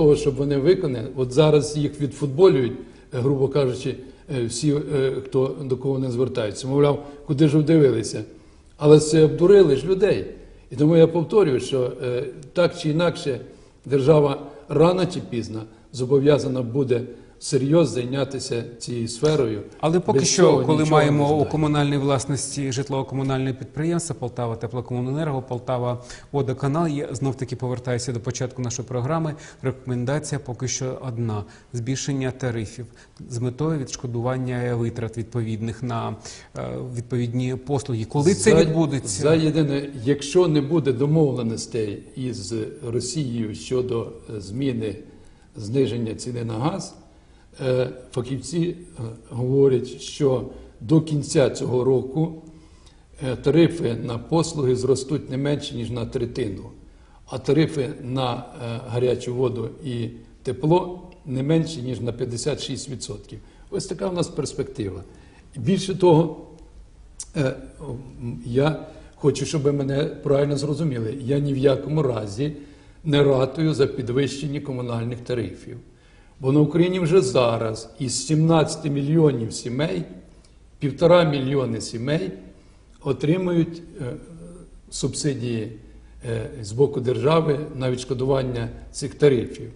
того, щоб вони виконали, от зараз їх відфутболюють, е, грубо кажучи, е, всі, е, хто до кого не звертаються. Мовляв, куди ж вдивилися. Але це обдурили ж людей. І тому я повторюю, що так чи інакше держава рано чи пізно зобов'язана буде серйозно зайнятися цією сферою. Але поки Без що, коли маємо у комунальній власності житлово-комунальне підприємство Полтава Теплокомуненерго, Полтава Водоканал, є знов таки повертаюся до початку нашої програми. Рекомендація поки що одна: збільшення тарифів з метою відшкодування витрат відповідних на е, відповідні послуги. Коли це відбудеться? За єдине, якщо не буде домовленостей із Росією щодо е, зміни зниження ціни на газ, фахівці е, говорять, що до кінця цього року е, тарифи на послуги зростуть не менше ніж на третину, а тарифи на е, гарячу воду і тепло не менше ніж на 56%. Ось така в нас перспектива. Більше того, Е, Я хочу, щоб мене правильно зрозуміли. Я ні в якому разі не ратую за підвищення комунальних тарифів. Бо на Україні вже зараз із 17 мільйонів сімей, півтора мільйони сімей отримують е, субсидії е, з боку держави на відшкодування цих тарифів.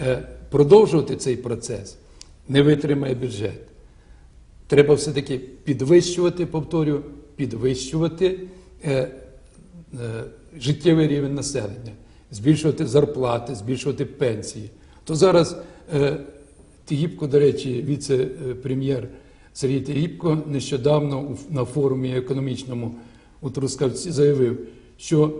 Е, Продовжувати цей процес не витримає бюджет. Треба все-таки підвищувати, повторю, підвищувати життєвий рівень населення, збільшувати зарплати, збільшувати пенсії. То зараз Тігіпко, до речі, віце-прем'єр Сергій Тігіпко нещодавно на форумі економічному у Трускавці заявив, що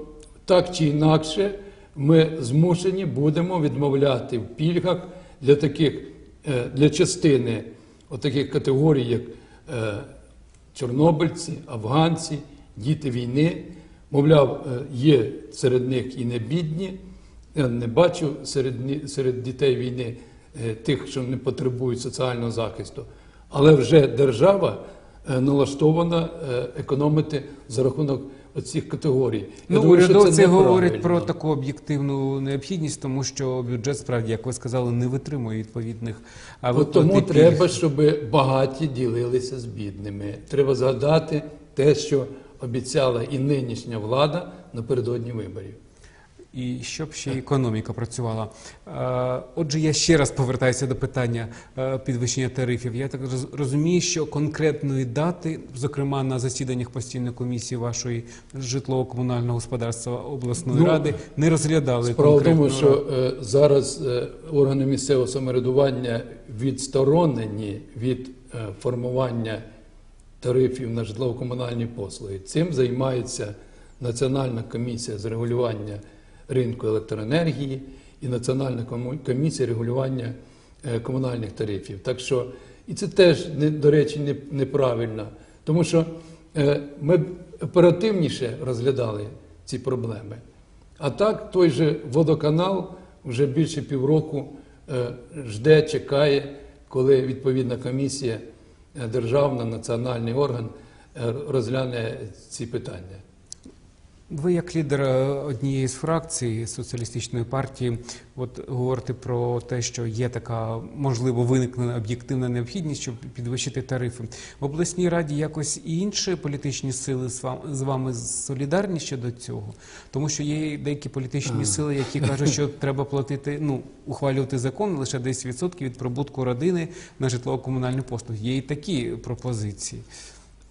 так чи інакше ми змушені будемо відмовляти в пільгах для таких е, для частини отаких категорій, як е, чорнобильці, афганці, діти війни. Мовляв, е, є серед них і не бідні. Я не бачу серед, серед дітей війни е, тих, що не потребують соціального захисту. Але вже держава е, налаштована е, економити за рахунок оцих категорій. Ну, урядовці говорять про таку об'єктивну необхідність, тому що бюджет справді, як ви сказали, не витримує відповідних а, тому треба, щоб багаті ділилися з бідними. Треба згадати те, що обіцяла і нинішня влада напередодні виборів. І щоб ще економіка працювала. Е, Отже, я ще раз повертаюся до питання е, підвищення тарифів. Я так роз- розумію, що конкретної дати, зокрема на засіданнях постійної комісії вашої житлово-комунального господарства обласної Ну, ради, не розглядали Справа в тому, що е, зараз е, органи місцевого самоврядування відсторонені від е, формування тарифів на житлово-комунальні послуги. Цим займається Національна комісія з регулювання ринку електроенергії і Національна комісія регулювання е, комунальних тарифів. Так що, і це теж, до речі, неправильно, тому що е, ми оперативніше розглядали ці проблеми. А так, той же водоканал вже більше півроку е, жде, чекає, коли відповідна комісія, державна, національний орган розгляне ці питання. Ви, як лідер е, однієї з фракцій соціалістичної партії, от говорите про те, що є така можливо виникне об'єктивна необхідність, щоб підвищити тарифи в обласній раді. Якось і інші політичні сили з вами солідарні щодо цього, тому що є деякі політичні сили, які кажуть, що треба платити, ну ухвалювати закон лише 10% від прибутку родини на житлово-комунальні послуги. Є і такі пропозиції.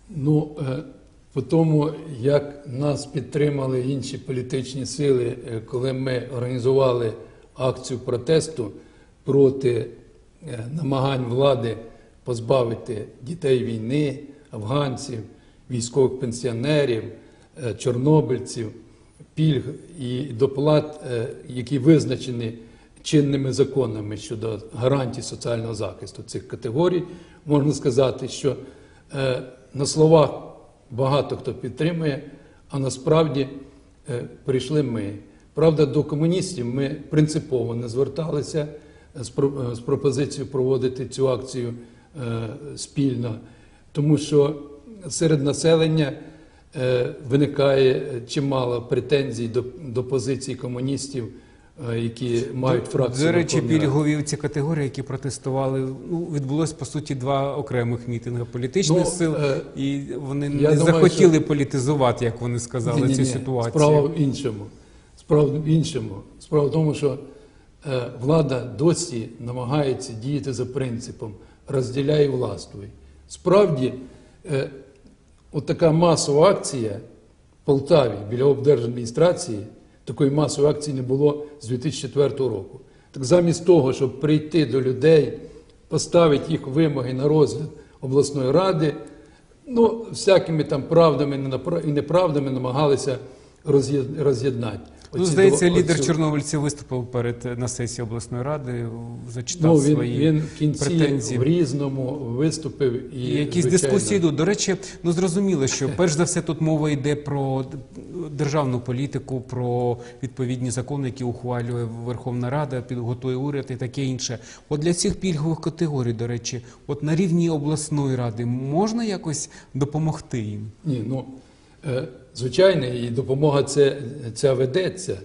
Ну, е, по тому, як нас підтримали інші політичні сили, е, коли ми організували акцію протесту проти е, намагань влади позбавити дітей війни, афганців, військових пенсіонерів, е, чорнобильців, пільг і доплат, які визначені чинними законами щодо гарантій соціального захисту цих категорій, можна сказати, що на словах багато хто підтримує, а насправді е, прийшли ми. Правда, до комуністів ми принципово не зверталися з е, пропозицією проводити цю акцію е, спільно, тому що серед населення виникає чимало претензій до, до позиції комуністів які мають фракцію. До речі, пільгові ці категорії, які протестували, ну відбулось по суті два окремих мітинги політичних Ну, сил, е, і вони не думаю, захотіли політизувати, як вони сказали, Ні-ні-ні, цю ситуацію. Справа в іншому. Справа в іншому. Справа в тому, що е, влада досі намагається діяти за принципом розділяй властвуй. Справді, е, от така масова акція в Полтаві біля облдержадміністрації, такої масової акції не було з 2004 року. Так замість того, щоб прийти до людей, поставити їх вимоги на розгляд обласної ради, ну, всякими там правдами і непра- і неправдами намагалися роз'єднати. Ну, здається, два- лідер чорнобильців виступив перед на сесії обласної ради, зачитав Ну, він, свої він в кінці претензії. в різному виступив і, І якісь звичайно, дискусії йдуть. До речі, ну зрозуміло, що перш за все тут мова йде про державну політику, про відповідні закони, які ухвалює Верховна Рада, підготує уряд і таке інше. От для цих пільгових категорій, до речі, от на рівні обласної ради можна якось допомогти їм? Ні, ну звичайно, і допомога це, ця ведеться.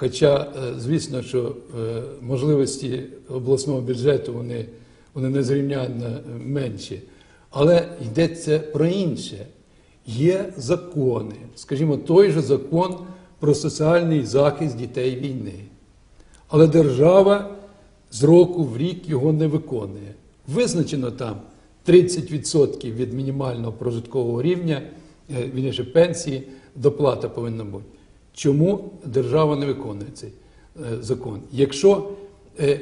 Хоча, е, звісно, що е, можливості обласного бюджету вони, вони незрівнянно менші. Але йдеться про інше. Є закони, скажімо, той же закон про соціальний захист дітей війни. Але держава з року в рік його не виконує. Визначено там 30% від мінімального прожиткового рівня, е, вірніше, пенсії, доплата повинна бути. Чому держава не виконує цей е, закон? Якщо е,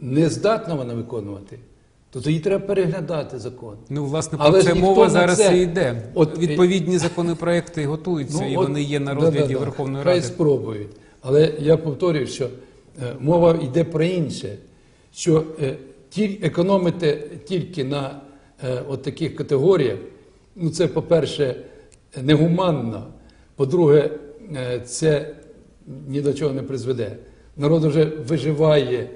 не здатна вона виконувати, то тоді треба переглядати закон. Ну, власне, про це мова зараз це- і йде. От, Відповідні законопроекти готуються, і Ну, от, вони є на розгляді да-да-да, Верховної Хай спробують. Але я повторюю, що е, мова йде про інше, що е, економити тільки на е, от таких категоріях, ну це, по-перше, негуманно, по-друге, е, це ні до чого не призведе. Народ вже виживає,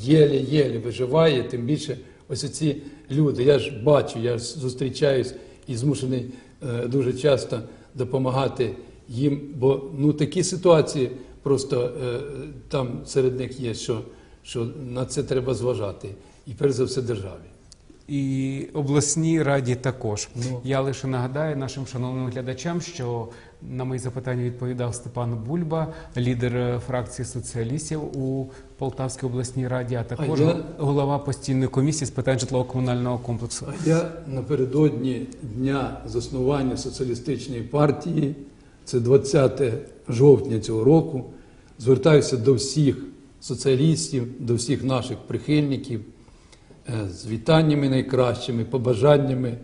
єлі-єлі виживає, тим більше ось ці люди. Я ж бачу, я ж зустрічаюсь і змушений е, дуже часто допомагати їм, бо ну такі ситуації просто е, там серед них є, що, що на це треба зважати. І перш за все державі. І обласній раді також. Ну. Я лише нагадаю нашим шановним глядачам, що на мої запитання відповідав Степан Бульба, лідер е, фракції соціалістів у Полтавській обласній раді, а також А я- голова постійної комісії з питань житлово-комунального комплексу. А я напередодні дня заснування соціалістичної партії, це 20 жовтня цього року, звертаюся до всіх соціалістів, до всіх наших прихильників з вітаннями найкращими, побажаннями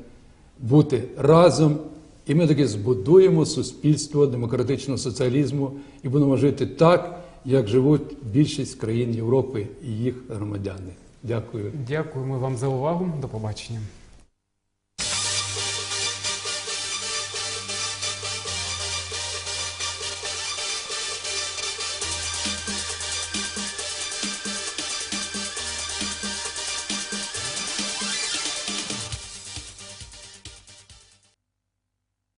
бути разом. І ми таки збудуємо суспільство демократичного соціалізму і будемо жити так, як живуть більшість країн Європи і їх громадяни. Дякую. Дякуємо вам за увагу. До побачення.